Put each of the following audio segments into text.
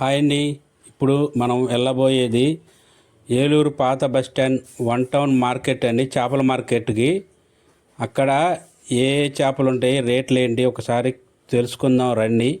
Hi అండి ఇప్పుడు మనం వెళ్ళబోయేది ఏలూరు పాత bus stand one town market అండి చేపల మార్కెట్కి. అక్కడ ఏ ఏ చేపలు ఉంటాయి రేట్లు ఏంటి ఒకసారి తెలుసుకుందాం రండి.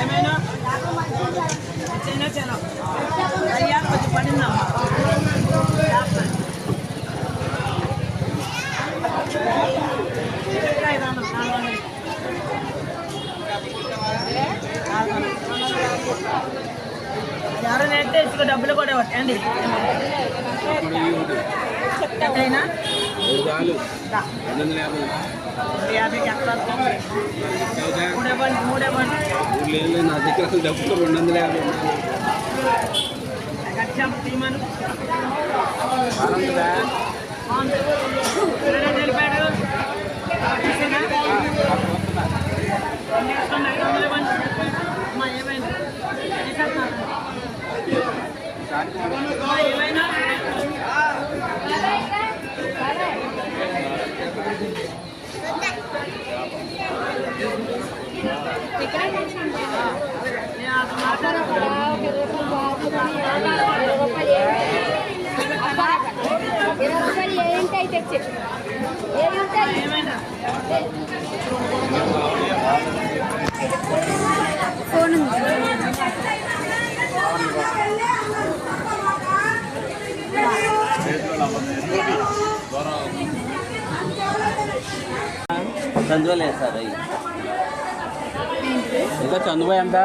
ఏమైనా? చిన్న చిన్న అయ్యా కొంచెం పడిందమ్మా. ఎవరైనా అయితే ఇసుక డబ్బులు కూడా ఇవ్వండి అయినా యాభైకి ఎక్కడ మూడే బండి మూడే బండి నా దగ్గర అసలు డబ్బులు రెండు వందల యాభై తీమను అమ్మా ఏమైంది? ఏమైనా నేను అసలు మాట్లాడకుండా ఇరవై రూపాయలు ఏంటి అయితే చెప్పు ఏమి ఉంటాయి ఏమైనా ఫోన్ చందువలే సార్ ఇంకా చందువా ఎంత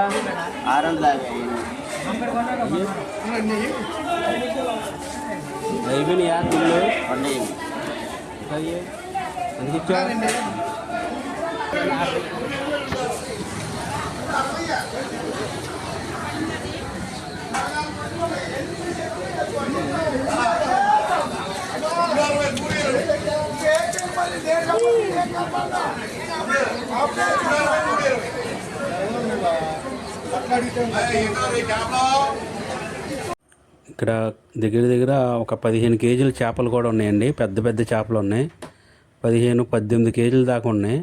ఆరు వందల యాభై అయిపోయినాయా బిల్లు ఉన్నాయి ఎందుకు ఇచ్చా ఇక్కడ దగ్గర దగ్గర ఒక పదిహేను కేజీల చేపలు కూడా ఉన్నాయండి. పెద్ద పెద్ద చేపలు ఉన్నాయి. పదిహేను పద్దెనిమిది కేజీల దాకా ఉన్నాయి.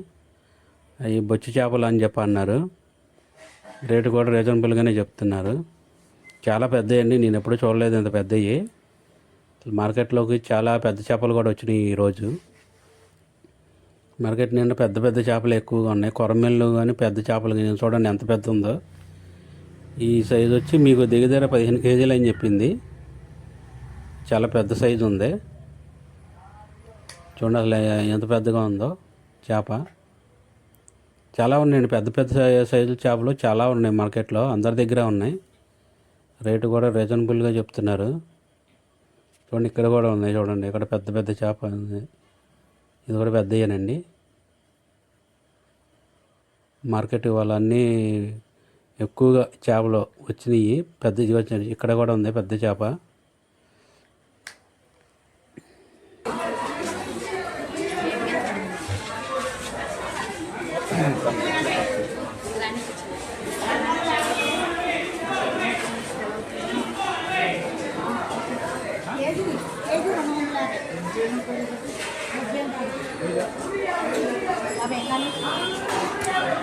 అవి బొచ్చు చేపలు అని చెప్పి అన్నారు రేటు కూడా రీజనబుల్గానే చెప్తున్నారు. చాలా పెద్దయండి. నేను ఎప్పుడూ చూడలేదు ఇంత పెద్దవి మార్కెట్లోకి చాలా పెద్ద చేపలు కూడా వచ్చినాయి ఈరోజు మార్కెట్ నిండా పెద్ద పెద్ద చేపలు ఎక్కువగా ఉన్నాయి. కొరమేళ్ళు కానీ పెద్ద చేపలు కానీ చూడండి ఎంత పెద్ద ఉందో. ఈ సైజు వచ్చి మీకు దిగదర పదిహేను కేజీలు అని చెప్పింది. చాలా పెద్ద సైజు ఉంది. చూడండి అసలు ఎంత పెద్దగా ఉందో చేప. చాలా ఉన్నాయండి. పెద్ద పెద్ద సైజు చేపలు చాలా ఉన్నాయి మార్కెట్లో అందరి దగ్గర ఉన్నాయి. రేటు కూడా రీజనబుల్గా చెప్తున్నారు. చూడండి ఇక్కడ కూడా ఉన్నాయి చూడండి. ఇక్కడ పెద్ద పెద్ద చేప ఉంది. ఇది కూడా పెద్దయ్యానండి మార్కెట్ వాళ్ళన్నీ ఎక్కువగా చేపలు వచ్చినాయి. పెద్ద వచ్చినాయి. ఇక్కడ కూడా ఉంది పెద్ద చేప.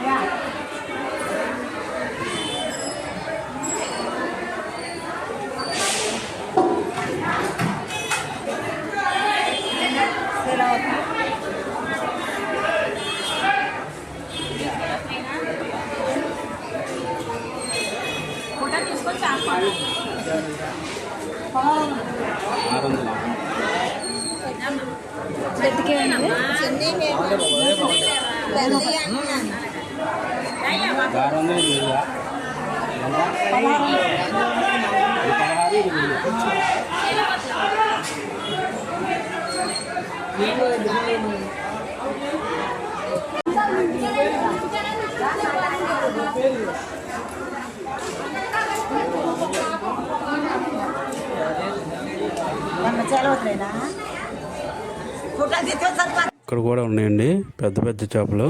Yeah. చేస్తాను ఆరు వందలు గట్టిగా ఉంది ఇక్కడ కూడా ఉన్నాయండి పెద్ద పెద్ద చేపలు.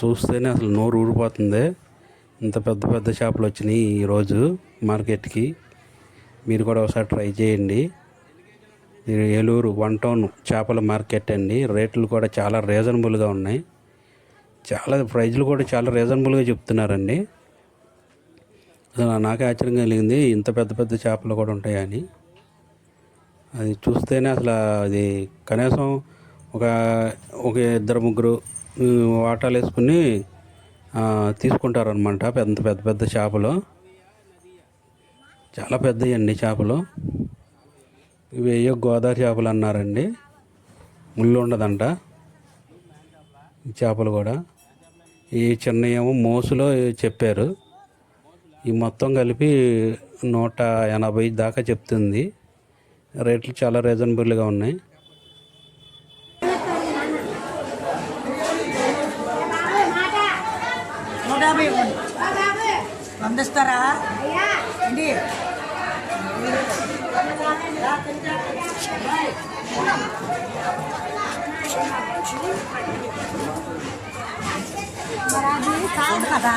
చూస్తేనే అసలు నోరు ఊడిపోతుంది. ఇంత పెద్ద పెద్ద చేపలు వచ్చినాయి ఈరోజు మార్కెట్కి. మీరు కూడా ఒకసారి ట్రై చేయండి. ఇది ఏలూరు వన్ టౌన్ చేపల మార్కెట్ అండి. రేట్లు కూడా చాలా రీజనబుల్గా ఉన్నాయి. చాలా ప్రైజ్లు కూడా చాలా రీజనబుల్గా చెప్తున్నారండి. అసలు నాకే ఆశ్చర్యం కలిగింది ఇంత పెద్ద పెద్ద చేపలు కూడా ఉంటాయని. అది చూస్తేనే అసలు అది కనీసం ఒక ఒక ఇద్దరు ముగ్గురు వాటాలు వేసుకుని తీసుకుంటారనమాట పెద్ద పెద్ద పెద్ద చేపలు. చాలా పెద్దవి అండి చేపలు. ఇవి ఏయో గోదావరి చేపలు అన్నారండి. ముళ్ళు ఉండదంట. ఈ చేపలు కూడా. ఈ చిన్న ఏమో మోసులో చెప్పారు. ఈ మొత్తం కలిపి నూట ఎనభై దాకా చెప్తుంది. రేట్లు చాలా రీజనబుల్గా ఉన్నాయి. పంపిస్తారా? కాదు కదా.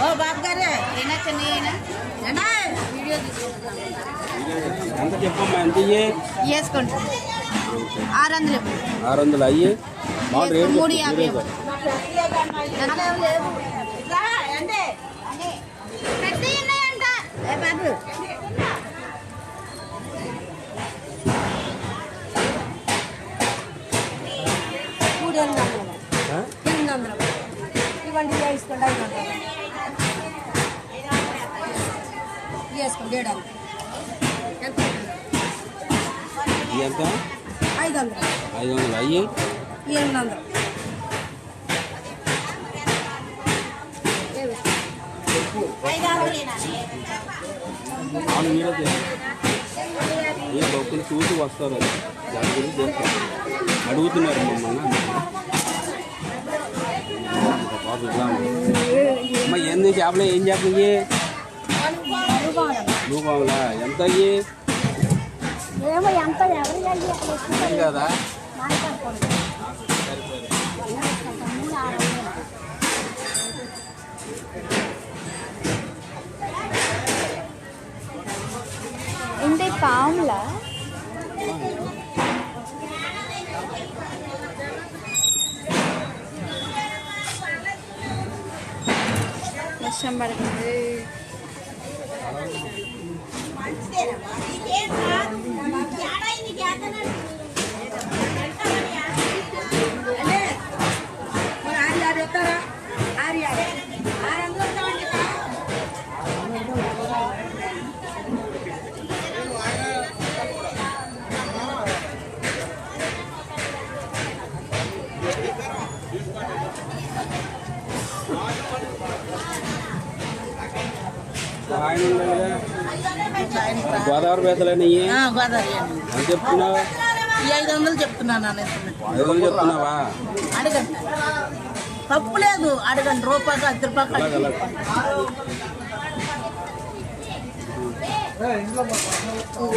ఓ బాబు గారే ఏనా చిన్న ఏంటా వీడియో తీసుకుంటాను ఎంత చెప్పమ్మా ఎంత ఇయ్యి వేసుకోండి ఆరు వందలు ఆరు వందలు అయ్యి మూడు యాభై బాబు మూడు ఎనిమిది వందలు ఎనిమిది వందలు ఇవ్వండి వేసుకోండి ఐదు వందలు వేసుకోండి ఏడు వందలు ఎంత ఐదు వందలు ఐదు వందలు అయ్యి ఎనిమిది వందలు ఏ లోపల చూసి వస్తారు అది. దాని గురించి తెలుసు అడుగుతున్నారు మమ్మల్ని బాబు ఇలా ఉంది. అమ్మ ఏంది చేపలు ఏం చేపలు ఇయ్యి నువ్వు బాబులా ఎంత అయ్యి ఏమో ఎంత ఎవరు ఏం కదా ఏంటి పాములా Somebody. గోదావరి ఇయ్యి గోదావరి ఎంత చెప్తున్నావు? ఐదు వందలు చెప్తున్నాను నాన్న ఐదు వందలు చెప్తున్నావా? అడగండి. తప్పు లేదు. అడగండి. రూపాయలు అర్ధ రూపాయలు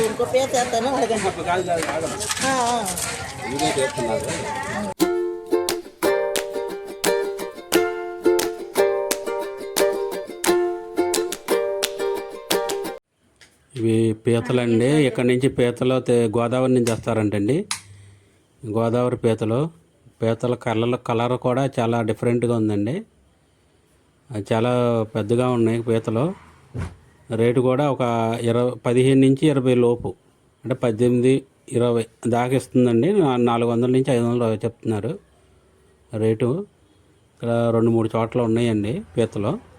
ఇంకో పేరు చేస్తాను. అడగండి. ఇవి పీతలండి. ఇక్కడ నుంచి పీతలు గోదావరి నుంచి వస్తారంటండి గోదావరి పీతలు. పీతల కలర్ కలర్ కూడా చాలా డిఫరెంట్గా ఉందండి. అది చాలా పెద్దగా ఉన్నాయి పీతలు. రేటు కూడా ఒక ఇరవై పదిహేను నుంచి ఇరవై లోపు. అంటే పద్దెనిమిది ఇరవై దాకా ఇస్తుందండి. నాలుగు వందల నుంచి ఐదు వందలు చెప్తున్నారు రేటు. ఇక్కడ రెండు మూడు చోట్ల ఉన్నాయండి పీతలు.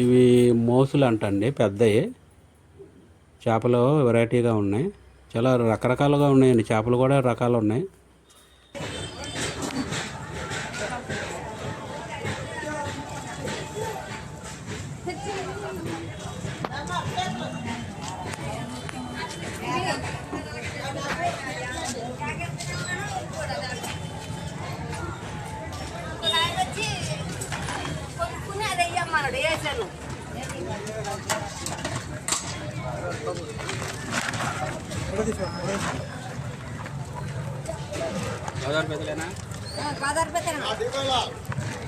ఇవి మోసులు అంటండి పెద్దవి చేపలు వెరైటీగా ఉన్నాయి. చాలా రకరకాలుగా ఉన్నాయండి. చేపలు కూడా రకాలు ఉన్నాయి.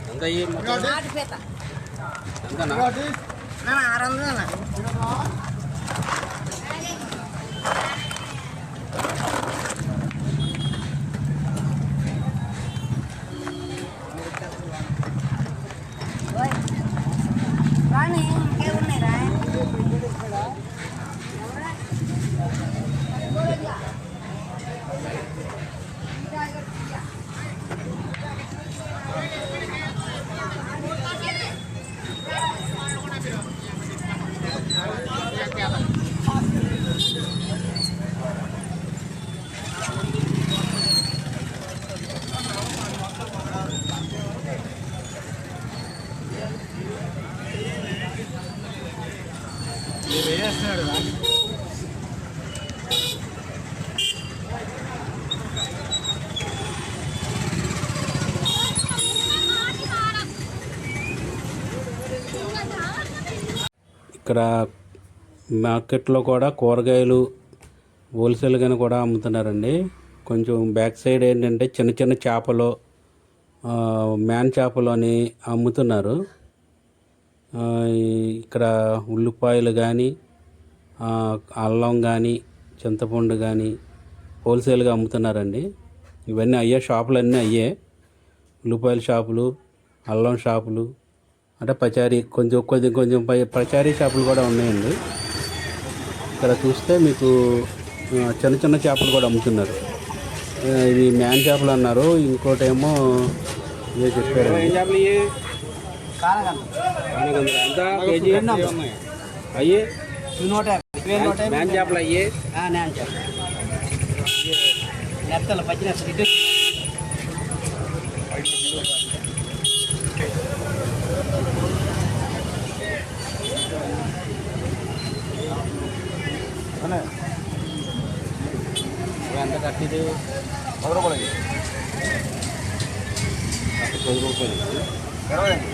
ఎంత ఆరు వందలు ఇక్కడ మార్కెట్లో కూడా కూరగాయలు హోల్సేల్గానే కూడా అమ్ముతున్నారండి. కొంచెం బ్యాక్ సైడ్ ఏంటంటే చిన్న చిన్న చేపలు మ్యాన్ చేపలు అని అమ్ముతున్నారు. ఇక్కడ ఉల్లిపాయలు కానీ అల్లం కానీ చింతపండు కానీ హోల్సేల్గా అమ్ముతున్నారండి. ఇవన్నీ అయ్యే షాపులు అన్నీ అయ్యే. ఉల్లిపాయల షాపులు అల్లం షాపులు అంటే పచారీ కొంచెం కొంచెం కొంచెం పై- పచారీ షాపులు కూడా ఉన్నాయండి. ఇక్కడ చూస్తే మీకు చిన్న చిన్న చేపలు కూడా అమ్ముతున్నారు. ఇవి మ్యాన్ చేపలు అన్నారు. ఇంకోటేమో ఏమో ఇవే చెప్పారు ఎంత కేజీ అయ్యి నూట మ్యాన్ చేపలు అయ్యి నెత్తలు పచ్చిన ఇటు ఎంత కట్టిది పది రూపాయలు పది రూపాయలు